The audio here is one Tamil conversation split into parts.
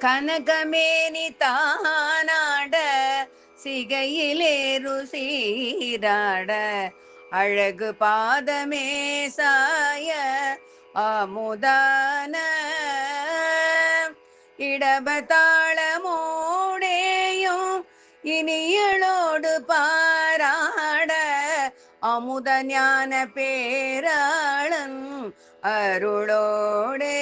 கனகமேனி தானாட சிகையிலேரு சீராட அழகு பாதமே சாய அமுதான இடபதாளமோடேயும் இனியளோடு பாராட அமுத ஞான பேராளன் அருளோடே.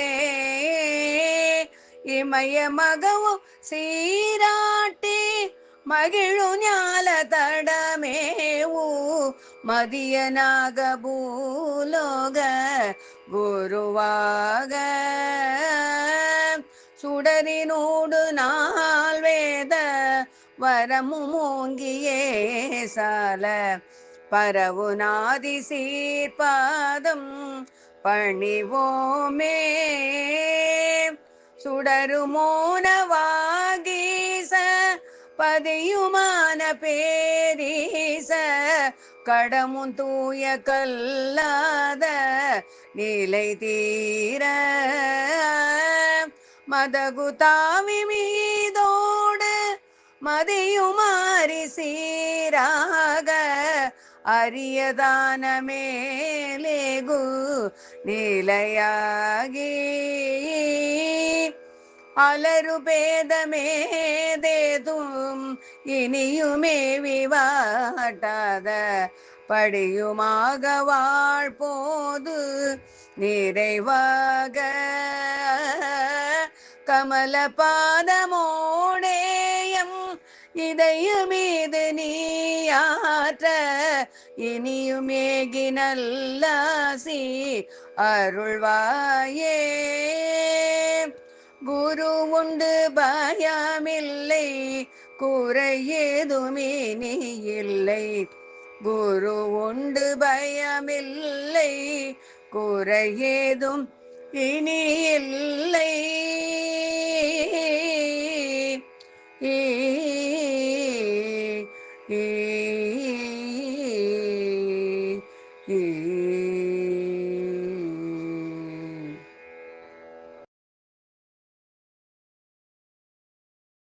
இமய மகவு சீராட்டி மகிழு ஞால தடமேவு மதியனாக பூலோக குருவாக சுடரினோடு நாள் வேத வரமு மூங்கியே சால பரவு நாதி சீர்பாதம் பணிவோமே சுடருமோனவாகீச பதியுமான பேரீச கடமும் தூய கல்லாத நிலை தீர. மதகு தாவி மீதோடு மதியுமாறி சீராக அரியதான மேலேகு நிலையாகி. அலரு பேதமேதேதும் இனியுமே விவாட்டாத படியுமாக வாழ்போது நிறைவாக. கமல பாதமோடேயம் இதயமீது நீயாற்ற இனியுமேகி நல்லாசி அருள்வாயே. குரு உண்டு பயமில்லை. குறை நீ இல்லை. குரு உண்டு பயமில்லை. குறையேதும் இனி இல்லை. ஏ ஈ,